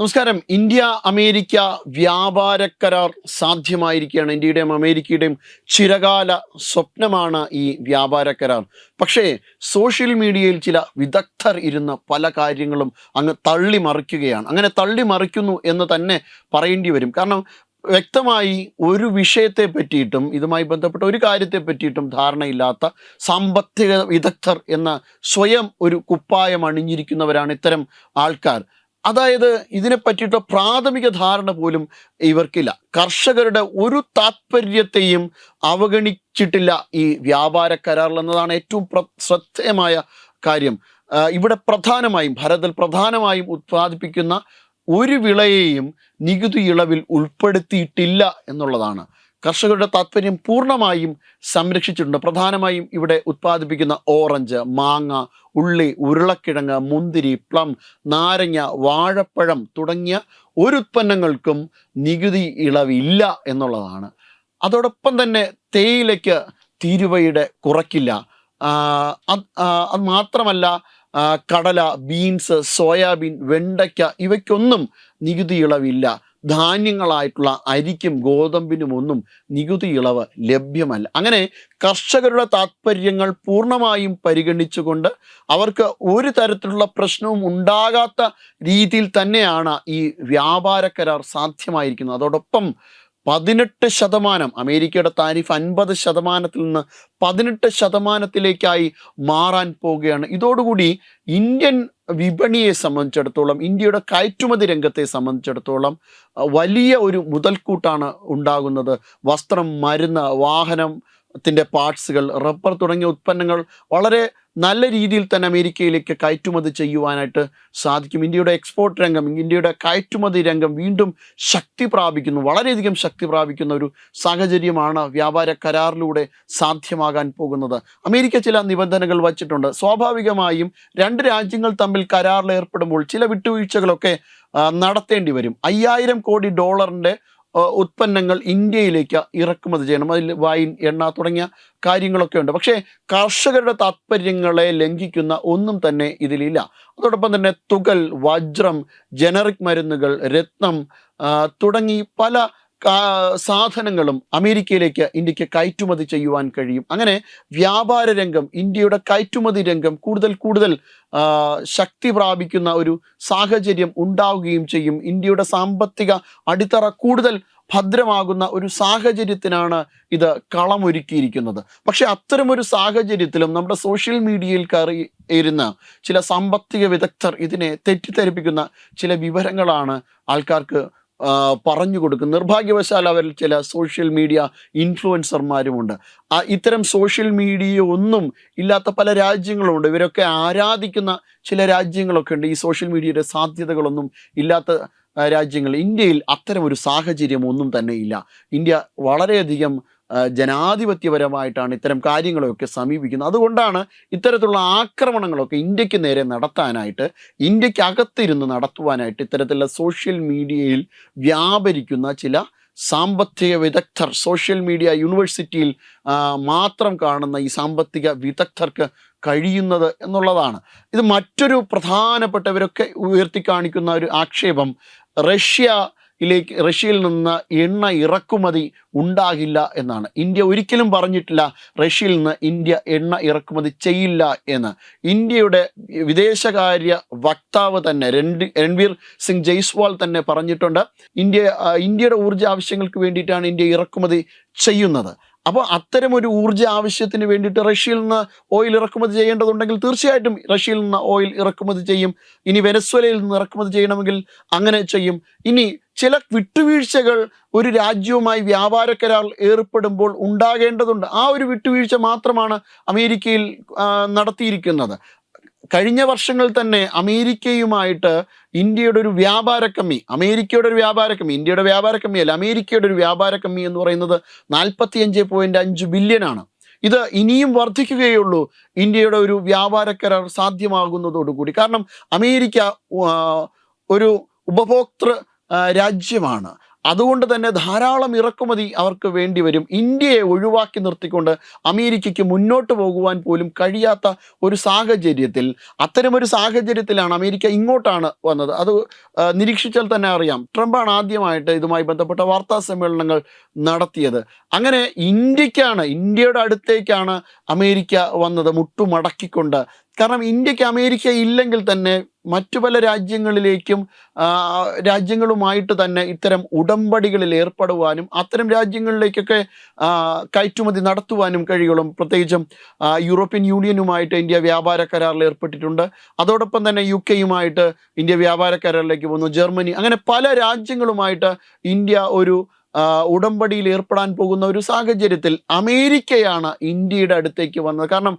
നമസ്കാരം. India America വ്യാപാര കരാർ സാധ്യമായിരിക്കുകയാണ്. ഇന്ത്യയുടെയും അമേരിക്കയുടെയും ചിരകാല സ്വപ്നമാണ് ഈ വ്യാപാര കരാർ. പക്ഷേ സോഷ്യൽ മീഡിയയിൽ ചില വിദഗ്ധർ ഇരുന്ന പല കാര്യങ്ങളും അങ്ങ് തള്ളി മറിക്കുകയാണ് അങ്ങനെ തള്ളി മറിക്കുന്നു എന്ന് തന്നെ പറയേണ്ടി വരും. കാരണം വ്യക്തമായി ഒരു വിഷയത്തെ പറ്റിയിട്ടും ഇതുമായി ബന്ധപ്പെട്ട ഒരു കാര്യത്തെ പറ്റിയിട്ടും ധാരണയില്ലാത്ത സാമ്പത്തിക വിദഗ്ധർ എന്ന സ്വയം ഒരു കുപ്പായം അണിഞ്ഞിരിക്കുന്നവരാണ് ഇത്തരം ആൾക്കാർ. അതായത് ഇതിനെ പറ്റിയിട്ട് പ്രാഥമിക ധാരണ പോലും ഇവർക്കില്ല. കർഷകരുടെ ഒരു താത്പര്യത്തെയും അവഗണിച്ചിട്ടില്ല ഈ വ്യാപാര കരാറിൽ എന്നതാണ് ഏറ്റവും ശ്രദ്ധേയമായ കാര്യം. ഇവിടെ പ്രധാനമായും ഭാരതത്തിൽ പ്രധാനമായും ഉത്പാദിപ്പിക്കുന്ന ഒരു വിളയെയും നികുതി ഇളവിൽ ഉൾപ്പെടുത്തിയിട്ടില്ല എന്നുള്ളതാണ്. കർഷകരുടെ താല്പര്യം പൂർണമായും സംരക്ഷിച്ചിട്ടുണ്ട്. പ്രധാനമായും ഇവിടെ ഉത്പാദിപ്പിക്കുന്ന ഓറഞ്ച് മാങ്ങ ഉള്ളി ഉരുളക്കിഴങ്ങ് മുന്തിരി പ്ലം നാരങ്ങ വാഴപ്പഴം തുടങ്ങിയ ഒരു ഉത്പന്നങ്ങൾക്കും നികുതി ഇളവില്ല എന്നുള്ളതാണ്. അതോടൊപ്പം തന്നെ തേയിലയ്ക്ക് തീരുവയുടെ കുറക്കില്ല. അത് മാത്രമല്ല കടല ബീൻസ് സോയാബീൻ വെണ്ടയ്ക്ക ഇവയ്ക്കൊന്നും നികുതി ഇളവില്ല. ധാന്യങ്ങളായിട്ടുള്ള അരിക്കും ഗോതമ്പിനും ഒന്നും നികുതി ഇളവ് ലഭ്യമല്ല. അങ്ങനെ കർഷകരുടെ താല്പര്യങ്ങൾ പൂർണമായും പരിഗണിച്ചുകൊണ്ട് അവർക്ക് ഒരു തരത്തിലുള്ള പ്രശ്നവും ഉണ്ടാകാത്ത രീതിയിൽ തന്നെയാണ് ഈ വ്യാപാര കരാർ സാധ്യമായിരിക്കുന്നത്. അതോടൊപ്പം പതിനെട്ട് ശതമാനം അമേരിക്കയുടെ താരിഫ് അൻപത് ശതമാനത്തിൽ നിന്ന് പതിനെട്ട് ശതമാനത്തിലേക്കായി മാറാൻ പോവുകയാണ്. ഇതോടുകൂടി ഇന്ത്യൻ വിപണിയെ സംബന്ധിച്ചിടത്തോളം ഇന്ത്യയുടെ കയറ്റുമതി രംഗത്തെ സംബന്ധിച്ചിടത്തോളം വലിയ ഒരു മുതൽക്കൂട്ടാണ് ഉണ്ടാകുന്നത്. വസ്ത്രം മരുന്ന് വാഹനം ത്തിന്റെ പാർട്സുകൾ റബ്ബർ തുടങ്ങിയ ഉത്പന്നങ്ങൾ വളരെ നല്ല രീതിയിൽ തന്നെ അമേരിക്കയിലേക്ക് കയറ്റുമതി ചെയ്യുവാനായിട്ട് സാധിക്കും. ഇന്ത്യയുടെ എക്സ്പോർട്ട് രംഗം ഇന്ത്യയുടെ കയറ്റുമതി രംഗം വീണ്ടും ശക്തി പ്രാപിക്കുന്നു. വളരെയധികം ശക്തി പ്രാപിക്കുന്ന ഒരു സാഹചര്യമാണ് വ്യാപാര കരാറിലൂടെ സാധ്യമാകാൻ പോകുന്നത്. അമേരിക്ക ചില നിബന്ധനകൾ വച്ചിട്ടുണ്ട്. സ്വാഭാവികമായും രണ്ട് രാജ്യങ്ങൾ തമ്മിൽ കരാറിൽ ഏർപ്പെടുമ്പോൾ ചില വിട്ടുവീഴ്ചകളൊക്കെ നടത്തേണ്ടി വരും. അയ്യായിരം കോടി ഡോളറിന്റെ ഉത്പന്നങ്ങൾ ഇന്ത്യയിലേക്ക് ഇറക്കുമതി ചെയ്യണം. അതിൽ വൈൻ എണ്ണ തുടങ്ങിയ കാര്യങ്ങളൊക്കെ ഉണ്ട്. പക്ഷേ കർഷകരുടെ താല്പര്യങ്ങളെ ലംഘിക്കുന്ന ഒന്നും തന്നെ ഇതിലില്ല. അതോടൊപ്പം തന്നെ തുകൽ വജ്രം ജനറിക് മരുന്നുകൾ രത്നം തുടങ്ങി പല സാധനങ്ങളും അമേരിക്കയിലേക്ക് ഇന്ത്യയ്ക്ക് കയറ്റുമതി ചെയ്യുവാൻ കഴിയും. അങ്ങനെ വ്യാപാര രംഗം ഇന്ത്യയുടെ കയറ്റുമതി രംഗം കൂടുതൽ കൂടുതൽ ശക്തി പ്രാപിക്കുന്ന ഒരു സാഹചര്യം ഉണ്ടാവുകയും ചെയ്യും. ഇന്ത്യയുടെ സാമ്പത്തിക അടിത്തറ കൂടുതൽ ഭദ്രമാകുന്ന ഒരു സാഹചര്യത്തിനാണ് ഇത് കളമൊരുക്കിയിരിക്കുന്നത്. പക്ഷെ അത്തരമൊരു സാഹചര്യത്തിലും നമ്മുടെ സോഷ്യൽ മീഡിയയിൽ കയറി ഇരുന്ന ചില സാമ്പത്തിക വിദഗ്ധർ ഇതിനെ തെറ്റിദ്ധരിപ്പിക്കുന്ന ചില വിവരങ്ങളാണ് ആൾക്കാർക്ക് പറഞ്ഞു കൊടുക്കും നിർഭാഗ്യവശാൽ അവരിൽ ചില സോഷ്യൽ മീഡിയ ഇൻഫ്ലുവൻസർമാരുമുണ്ട് ആ ഇത്തരം സോഷ്യൽ മീഡിയ ഒന്നും ഇല്ലാത്ത പല രാജ്യങ്ങളുമുണ്ട്. ഇവരൊക്കെ ആരാധിക്കുന്ന ചില രാജ്യങ്ങളൊക്കെ ഉണ്ട്. ഈ സോഷ്യൽ മീഡിയയുടെ സാധ്യതകളൊന്നും ഇല്ലാത്ത രാജ്യങ്ങൾ. ഇന്ത്യയിൽ അത്തരം ഒരു സാഹചര്യം ഒന്നും തന്നെ ഇല്ല. ഇന്ത്യ വളരെയധികം ജനാധിപത്യപരമായിട്ടാണ് ഇത്തരം കാര്യങ്ങളെയൊക്കെ സമീപിക്കുന്നത്. അതുകൊണ്ടാണ് ഇത്തരത്തിലുള്ള ആക്രമണങ്ങളൊക്കെ ഇന്ത്യയ്ക്ക് നേരെ നടത്താനായിട്ട് ഇന്ത്യയ്ക്ക് അകത്തിരുന്ന് നടത്തുവാനായിട്ട് ഇത്തരത്തിലുള്ള സോഷ്യൽ മീഡിയയിൽ വ്യാപരിക്കുന്ന ചില സാമ്പത്തിക വിദഗ്ധർ സോഷ്യൽ മീഡിയ യൂണിവേഴ്സിറ്റിയിൽ മാത്രം കാണുന്ന ഈ സാമ്പത്തിക വിദഗ്ധർക്ക് കഴിയുന്നത് എന്നുള്ളതാണ്. ഇത് മറ്റൊരു പ്രധാനപ്പെട്ടവരൊക്കെ ഉയർത്തി കാണിക്കുന്ന ഒരു ആക്ഷേപം റഷ്യയിലേക്ക് റഷ്യയിൽ നിന്ന് എണ്ണ ഇറക്കുമതി ഉണ്ടാകില്ല എന്നാണ്. ഇന്ത്യ ഒരിക്കലും പറഞ്ഞിട്ടില്ല റഷ്യയിൽ നിന്ന് ഇന്ത്യ എണ്ണ ഇറക്കുമതി ചെയ്യില്ല എന്ന്. ഇന്ത്യയുടെ വിദേശകാര്യ വക്താവ് തന്നെ രൺബി രൺവീർ സിംഗ് ജയ്സ്വാൾ തന്നെ പറഞ്ഞിട്ടുണ്ട് ഇന്ത്യ ഇന്ത്യയുടെ ഊർജ ആവശ്യങ്ങൾക്ക് വേണ്ടിയിട്ടാണ് ഇന്ത്യ ഇറക്കുമതി ചെയ്യുന്നത്. അപ്പോൾ അത്തരം ഒരു ഊർജ ആവശ്യത്തിന് വേണ്ടിയിട്ട് റഷ്യയിൽ നിന്ന് ഓയിൽ ഇറക്കുമതി ചെയ്യേണ്ടതുണ്ടെങ്കിൽ തീർച്ചയായിട്ടും റഷ്യയിൽ നിന്ന് ഓയിൽ ഇറക്കുമതി ചെയ്യും. ഇനി വെനസ്വലയിൽ നിന്ന് ഇറക്കുമതി ചെയ്യണമെങ്കിൽ അങ്ങനെ ചെയ്യും. ഇനി ചില വിട്ടുവീഴ്ചകൾ ഒരു രാജ്യവുമായി വ്യാപാര കരാർ ഏർപ്പെടുമ്പോൾ ഉണ്ടാകേണ്ടതുണ്ട്. ആ ഒരു വിട്ടുവീഴ്ച മാത്രമാണ് അമേരിക്കയിൽ നടത്തിയിരിക്കുന്നത്. കഴിഞ്ഞ വർഷങ്ങൾ തന്നെ അമേരിക്കയുമായിട്ട് ഇന്ത്യയുടെ ഒരു വ്യാപാര കമ്മി അമേരിക്കയുടെ ഒരു വ്യാപാര കമ്മി ഇന്ത്യയുടെ വ്യാപാര കമ്മിയല്ല അമേരിക്കയുടെ ഒരു വ്യാപാര കമ്മി എന്ന് പറയുന്നത് നാൽപ്പത്തിയഞ്ച് പോയിന്റ് അഞ്ച് ബില്യനാണ് ഇത് ഇനിയും വർദ്ധിക്കുകയുള്ളൂ ഇന്ത്യയുടെ ഒരു വ്യാപാര കരാർ സാധ്യമാകുന്നതോടുകൂടി. കാരണം അമേരിക്ക ഒരു ഉപഭോക്തൃ രാജ്യമാണ്. അതുകൊണ്ട് തന്നെ ധാരാളം ഇറക്കുമതി അവർക്ക് വേണ്ടി വരും. ഇന്ത്യയെ ഒഴിവാക്കി നിർത്തിക്കൊണ്ട് അമേരിക്കയ്ക്ക് മുന്നോട്ട് പോകുവാൻ പോലും കഴിയാത്ത ഒരു സാഹചര്യത്തിൽ അത്തരമൊരു സാഹചര്യത്തിലാണ് അമേരിക്ക ഇങ്ങോട്ടാണ് വന്നത്. അത് നിരീക്ഷിച്ചാൽ തന്നെ അറിയാം. ട്രംപാണ് ആദ്യമായിട്ട് ഇതുമായി ബന്ധപ്പെട്ട വാർത്താ സമ്മേളനങ്ങൾ നടത്തിയത്. അങ്ങനെ ഇന്ത്യക്കാണ് ഇന്ത്യയുടെ അടുത്തേക്കാണ് അമേരിക്ക വന്നത് മുട്ടുമടക്കിക്കൊണ്ട്. കാരണം ഇന്ത്യയ്ക്ക് അമേരിക്ക ഇല്ലെങ്കിൽ തന്നെ മറ്റു പല രാജ്യങ്ങളിലേക്കും രാജ്യങ്ങളുമായിട്ട് തന്നെ ഇത്തരം ഉടമ്പടികളിൽ ഏർപ്പെടുവാനും അത്തരം രാജ്യങ്ങളിലേക്കൊക്കെ കയറ്റുമതി നടത്തുവാനും കഴിയുള്ളൂ. പ്രത്യേകിച്ചും യൂറോപ്യൻ യൂണിയനുമായിട്ട് ഇന്ത്യ വ്യാപാര കരാറിൽ ഏർപ്പെട്ടിട്ടുണ്ട്. അതോടൊപ്പം തന്നെ യു കെയുമായിട്ട് ഇന്ത്യ വ്യാപാര കരാറിലേക്ക് വന്നു ജർമ്മനി അങ്ങനെ പല രാജ്യങ്ങളുമായിട്ട് ഇന്ത്യ ഒരു ഉടമ്പടിയിൽ ഏർപ്പെടാൻ പോകുന്ന ഒരു സാഹചര്യത്തിൽ അമേരിക്കയാണ് ഇന്ത്യയുടെ അടുത്തേക്ക് വന്നത്. കാരണം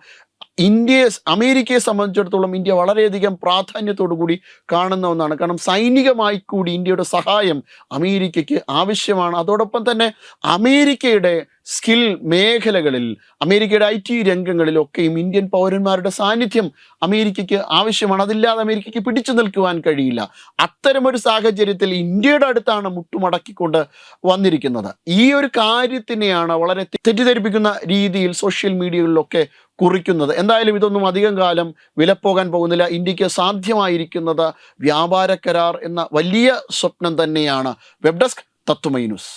ഇന്ത്യയെ അമേരിക്കയെ സംബന്ധിച്ചിടത്തോളം ഇന്ത്യ വളരെയധികം പ്രാധാന്യത്തോടു കൂടി കാണുന്ന ഒന്നാണ്. കാരണം സൈനികമായി കൂടി ഇന്ത്യയുടെ സഹായം അമേരിക്കയ്ക്ക് ആവശ്യമാണ്. അതോടൊപ്പം തന്നെ അമേരിക്കയുടെ സ്കിൽ മേഖലകളിൽ അമേരിക്കയുടെ ഐ ടി രംഗങ്ങളിലൊക്കെയും ഇന്ത്യൻ പൗരന്മാരുടെ സാന്നിധ്യം അമേരിക്കയ്ക്ക് ആവശ്യമാണ്. അതില്ലാതെ അമേരിക്കയ്ക്ക് പിടിച്ചു നിൽക്കുവാൻ കഴിയില്ല. അത്തരമൊരു സാഹചര്യത്തിൽ ഇന്ത്യയുടെ അടുത്താണ് മുട്ടുമടക്കിക്കൊണ്ട് വന്നിരിക്കുന്നത്. ഈ ഒരു കാര്യത്തിനെയാണ് വളരെ തെറ്റിദ്ധരിപ്പിക്കുന്ന രീതിയിൽ സോഷ്യൽ മീഡിയകളിലൊക്കെ കുറിക്കുന്നത്. എന്തായാലും ഇതൊന്നും അധികം കാലം വിലപ്പോകാൻ പോകുന്നില്ല. ഇന്ത്യയ്ക്ക് സാധ്യമായിരിക്കുന്നത് വ്യാപാര കരാർ എന്ന വലിയ സ്വപ്നം തന്നെയാണ്. Web desk news.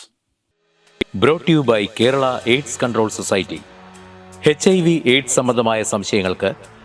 Brought by Kerala AIDS control society H I V AIDS സംബന്ധമായ സംശയങ്ങൾക്ക്